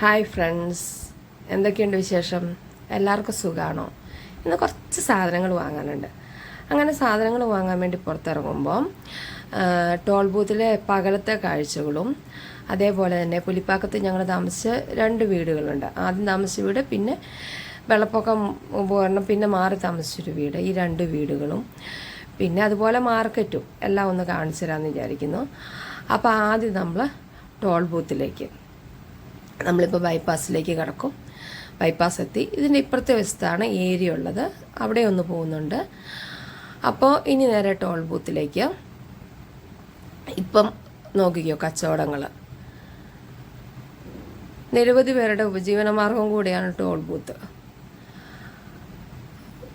Hi friends എന്തൊക്കെയുണ്ട് വിശേഷം? എല്ലാവർക്കും സുഖമാണോ ഇന്ന് കുറച്ച് സാധനങ്ങൾ വാങ്ങാനുണ്ട്. അങ്ങനെ സാധനങ്ങൾ വാങ്ങാൻ വേണ്ടി പുറത്തിറങ്ങുമ്പോൾ ടോൾ ബൂത്തിലെ പകലത്തെ കാഴ്ചകളും അതേപോലെ തന്നെ പുലിപ്പാക്കത്ത് ഞങ്ങൾ താമസിച്ച രണ്ട് വീടുകളുണ്ട്. ആദ്യം താമസിച്ച വീട് പിന്നെ വെള്ളപ്പൊക്കം പോരണം പിന്നെ മാറി താമസിച്ചൊരു വീട്. ഈ രണ്ട് വീടുകളും പിന്നെ അതുപോലെ മാർക്കറ്റും എല്ലാം ഒന്ന് കാണിച്ചു തരാമെന്ന് വിചാരിക്കുന്നു. അപ്പോൾ ആദ്യം നമ്മൾ ടോൾ ബൂത്തിലേക്ക് നമ്മളിപ്പോൾ ബൈപ്പാസിലേക്ക് കടക്കും. ബൈപ്പാസ് എത്തി. ഇതിന്റെ ഇപ്പുറത്തെ വശത്താണ് ഏരിയ ഉള്ളത്. അവിടെ ഒന്ന് പോകുന്നുണ്ട്. അപ്പോൾ ഇനി നേരെ ടോൾ ബൂത്തിലേക്ക് ഇപ്പം നോക്കിക്കോ കച്ചവടങ്ങൾ നിരവധി പേരുടെ ഉപജീവനമാർഗം കൂടിയാണ് ടോൾ ബൂത്ത്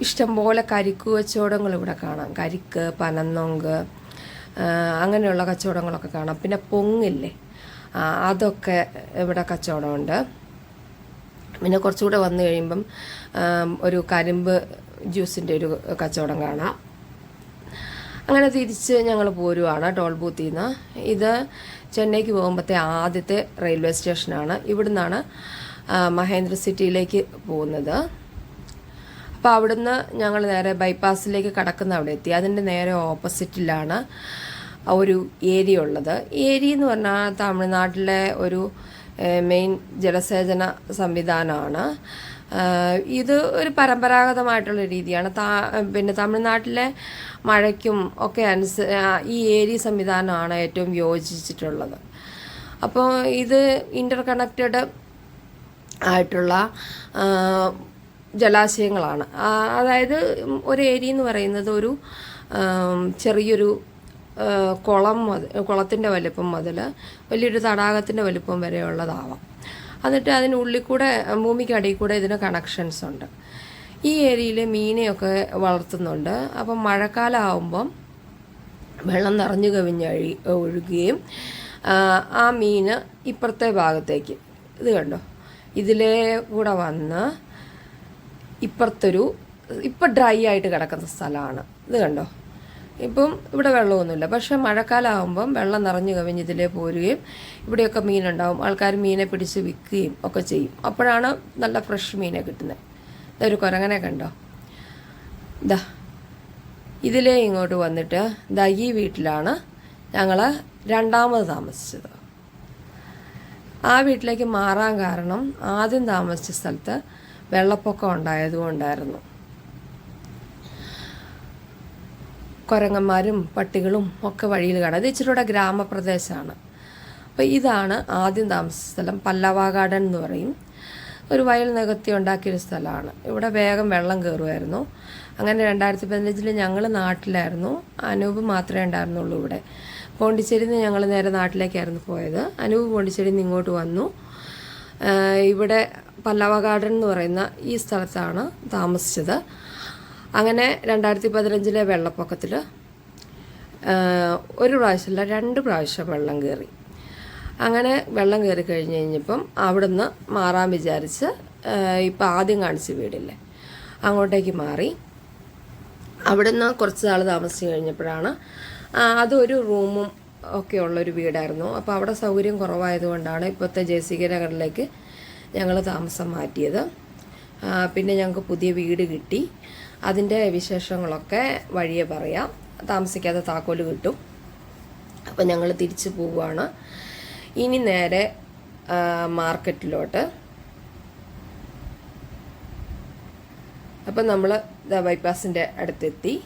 ഇഷ്ടംപോലെ കരിക്ക് കച്ചവടങ്ങൾ ഇവിടെ കാണാം. കരിക്ക് പനന്നൊങ്ക് അങ്ങനെയുള്ള കച്ചവടങ്ങളൊക്കെ കാണാം. പിന്നെ പൊങ്ങില്ലേ? അതൊക്കെ ഇവിടെ കച്ചവടമുണ്ട്. പിന്നെ കുറച്ചുകൂടെ വന്നു കഴിയുമ്പം ഒരു കരിമ്പ് ജ്യൂസിന്റെ ഒരു കച്ചവടം കാണാം. അങ്ങനെ തിരിച്ച് ഞങ്ങൾ പോരുവാണ് ടോൾ ബൂത്തിൽ നിന്ന് ഇത് ചെന്നൈക്ക് പോകുമ്പോഴത്തെ ആദ്യത്തെ റെയിൽവേ സ്റ്റേഷനാണ്. ഇവിടുന്നാണ് മഹേന്ദ്ര സിറ്റിയിലേക്ക് പോകുന്നത്. അപ്പോൾ അവിടുന്ന് ഞങ്ങൾ നേരെ ബൈപ്പാസിലേക്ക് കടക്കുന്ന അവിടെ എത്തി. അതിന്റെ നേരെ ഓപ്പോസിറ്റിലാണ് ഒരു ഏരിയ ഉള്ളത്. ഏരിയ എന്ന് പറഞ്ഞാൽ തമിഴ്നാട്ടിലെ ഒരു മെയിൻ ജലസേചന സംവിധാനമാണ്. ഇത് ഒരു പരമ്പരാഗതമായിട്ടുള്ള രീതിയാണ്. താ പിന്നെ തമിഴ്നാട്ടിലെ മഴയ്ക്കും ഒക്കെ അനുസ ഈ ഏരി സംവിധാനമാണ് ഏറ്റവും യോജിച്ചിട്ടുള്ളത്. അപ്പോൾ ഇത് ഇന്റർ കണക്റ്റഡ് ആയിട്ടുള്ള ജലാശയങ്ങളാണ്. അതായത് ഒരു ഏരിയ എന്ന് പറയുന്നത് ഒരു ചെറിയൊരു കുളം കുളത്തിന്റെ വലിപ്പം മുതൽ വലിയൊരു തടാകത്തിന്റെ വലിപ്പം വരെയുള്ളതാവാം. എന്നിട്ട് അതിനുള്ളിൽ കൂടെ ഭൂമിക്കടിയിൽ കൂടെ ഇതിന് കണക്ഷൻസ് ഉണ്ട്. ഈ ഏരിയയിൽ മീനെയൊക്കെ വളർത്തുന്നുണ്ട്. അപ്പം മഴക്കാലം ആവുമ്പം വെള്ളം നിറഞ്ഞു കവിഞ്ഞഴി ഒഴുകുകയും ആ, മീൻ ഇപ്പുറത്തെ ഭാഗത്തേക്ക് ഇത് കണ്ടോ? ഇതിലേ കൂടെ വന്ന് ഇപ്പുറത്തൊരു ഇപ്പം ഡ്രൈ ആയിട്ട് കിടക്കുന്ന സ്ഥലമാണ്. ഇത് കണ്ടോ? ഇപ്പം ഇവിടെ വെള്ളമൊന്നുമില്ല. പക്ഷെ മഴക്കാലമാകുമ്പം വെള്ളം നിറഞ്ഞു കവിഞ്ഞ് ഇതിലേ പോരുകയും ഇവിടെയൊക്കെ മീനുണ്ടാവും. ആൾക്കാർ മീനെ പിടിച്ച് വിൽക്കുകയും ഒക്കെ ചെയ്യും. അപ്പോഴാണ് നല്ല ഫ്രഷ് മീനെ കിട്ടുന്നത്. ഇതൊരു കുരങ്ങനെ കണ്ടോ? ഇതാ. ഇതിലേ ഇങ്ങോട്ട് വന്നിട്ട് ദാ ഈ വീട്ടിലാണ് ഞങ്ങൾ രണ്ടാമത് താമസിച്ചത്. ആ വീട്ടിലേക്ക് മാറാൻ കാരണം ആദ്യം താമസിച്ച സ്ഥലത്ത് വെള്ളപ്പൊക്കം ഉണ്ടായതുകൊണ്ടായിരുന്നു. കുരങ്ങന്മാരും പട്ടികളും ഒക്കെ വഴിയിൽ കാണാം. ഇത് ഇച്ചിരി കൂടെ ഗ്രാമപ്രദേശമാണ്. അപ്പോൾ ഇതാണ് ആദ്യം താമസ സ്ഥലം. പല്ലവ ഗാർഡൻ എന്ന് പറയും. ഒരു വയൽ നികത്തി ഉണ്ടാക്കിയൊരു സ്ഥലമാണ്. ഇവിടെ വേഗം വെള്ളം കയറുമായിരുന്നു. അങ്ങനെ രണ്ടായിരത്തി പതിനഞ്ചിൽ ഞങ്ങൾ നാട്ടിലായിരുന്നു. അനൂപ് മാത്രമേ ഉണ്ടായിരുന്നുള്ളൂ ഇവിടെ. പോണ്ടിച്ചേരിയിൽ നിന്ന് ഞങ്ങൾ നേരെ നാട്ടിലേക്കായിരുന്നു പോയത്. അനൂപ് പോണ്ടിച്ചേരിയിൽ നിന്ന് ഇങ്ങോട്ട് വന്നു. ഇവിടെ പല്ലവ ഗാർഡൻ എന്ന് പറയുന്ന ഈ സ്ഥലത്താണ് താമസിച്ചത്. അങ്ങനെ രണ്ടായിരത്തി പതിനഞ്ചിലെ വെള്ളപ്പൊക്കത്തിൽ ഒരു പ്രാവശ്യമല്ല രണ്ട് പ്രാവശ്യം വെള്ളം കയറി. അങ്ങനെ വെള്ളം കയറി കഴിഞ്ഞ് കഴിഞ്ഞപ്പം അവിടുന്ന് മാറാൻ വിചാരിച്ച് ഇപ്പം ആദ്യം കാണിച്ച വീടില്ലേ അങ്ങോട്ടേക്ക് മാറി. അവിടുന്ന് കുറച്ച് നാൾ താമസിച്ച് കഴിഞ്ഞപ്പോഴാണ് അതൊരു റൂമും ഒക്കെ ഉള്ളൊരു വീടായിരുന്നു. അപ്പോൾ അവിടെ സൗകര്യം കുറവായതുകൊണ്ടാണ് ഇപ്പോഴത്തെ ജെ സി കെ നഗറിലേക്ക് ഞങ്ങൾ താമസം മാറ്റിയത്. പിന്നെ ഞങ്ങൾക്ക് പുതിയ വീട് കിട്ടി. അതിന്റെ വിശേഷങ്ങളൊക്കെ വഴിയെ പറയാം. താമസിക്കാതെ താക്കോൽ കിട്ടും. അപ്പം ഞങ്ങൾ തിരിച്ചു പോവുകയാണ് ഇനി നേരെ മാർക്കറ്റിലോട്ട്. അപ്പം നമ്മൾ ബൈപ്പാസിന്റെ അടുത്തെത്തി.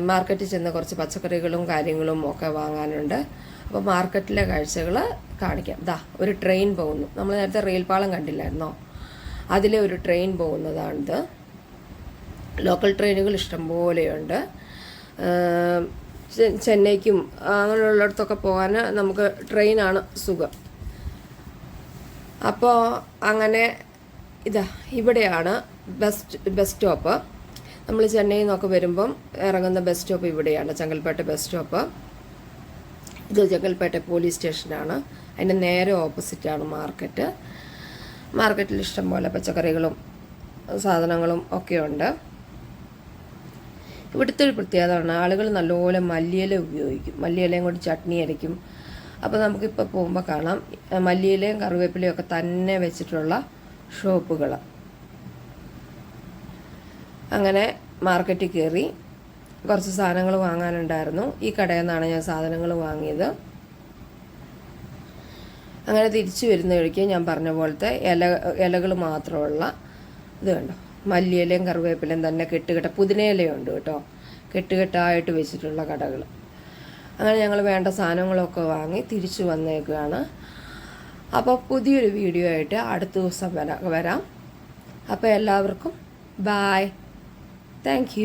മാർക്കറ്റിൽ ചെന്ന് കുറച്ച് പച്ചക്കറികളും കാര്യങ്ങളും ഒക്കെ വാങ്ങാനുണ്ട്. അപ്പോൾ മാർക്കറ്റിലെ കാഴ്ചകൾ കാണിക്കാം. ദാ ഒരു ട്രെയിൻ പോകുന്നു. നമ്മൾ നേരത്തെ റെയിൽപാളം കണ്ടില്ലായിരുന്നോ? അതിലെ ഒരു ട്രെയിൻ പോകുന്നതാണിത്. ലോക്കൽ ട്രെയിനുകൾ ഇഷ്ടംപോലെയുണ്ട്. ചെന്നൈക്കും അങ്ങനെയുള്ളിടത്തൊക്കെ പോകാൻ നമുക്ക് ട്രെയിനാണ് സുഖം. അപ്പോൾ അങ്ങനെ ഇതാ ഇവിടെയാണ് ബസ് ബസ് സ്റ്റോപ്പ്. നമ്മൾ ചെന്നൈയിൽ നിന്നൊക്കെ വരുമ്പം ഇറങ്ങുന്ന ബസ് സ്റ്റോപ്പ് ഇവിടെയാണ് ചെങ്കൽപ്പേട്ട ബസ് സ്റ്റോപ്പ്. ഇത് ചെങ്കൽപ്പേട്ട പോലീസ് സ്റ്റേഷനാണ്. അതിന്റെ നേരെ ഓപ്പോസിറ്റാണ് മാർക്കറ്റ്. മാർക്കറ്റിൽ ഇഷ്ടംപോലെ പച്ചക്കറികളും സാധനങ്ങളും ഒക്കെ ഉണ്ട് ഇവിടുത്തെ ഒരു പ്രത്യേകതയാണ്. ആളുകൾ നല്ലപോലെ മല്ലിയില ഉപയോഗിക്കും. മല്ലിയിലയും കൊണ്ട് ചട്നി അരയ്ക്കും. അപ്പോൾ നമുക്കിപ്പോൾ പോകുമ്പോൾ കാണാം. മല്ലിയിലയും കറിവേപ്പിലയും ഒക്കെ തന്നെ വെച്ചിട്ടുള്ള ഷോപ്പുകൾ. അങ്ങനെ മാർക്കറ്റിൽ കയറി കുറച്ച് സാധനങ്ങൾ വാങ്ങാനുണ്ടായിരുന്നു. ഈ കടയിൽ നിന്നാണ് ഞാൻ സാധനങ്ങൾ വാങ്ങിയത്. അങ്ങനെ തിരിച്ചു വരുന്ന വഴിക്ക് ഞാൻ പറഞ്ഞ പോലത്തെ ഇല ഇലകൾ മാത്രമുള്ള ഇത് കണ്ടോ? മല്ലിയിലയും കറിവേപ്പിലയും തന്നെ കെട്ടുകെട്ട പുതിനയിലയുണ്ട് കേട്ടോ. കെട്ടുകെട്ടായിട്ട് വെച്ചിട്ടുള്ള കടകൾ. അങ്ങനെ ഞങ്ങൾ വേണ്ട സാധനങ്ങളൊക്കെ വാങ്ങി തിരിച്ചു വന്നേക്കുകയാണ് അപ്പോൾ പുതിയൊരു വീഡിയോ ആയിട്ട് അടുത്ത ദിവസം വരാം വരാം. അപ്പോൾ എല്ലാവർക്കും ബായ് താങ്ക്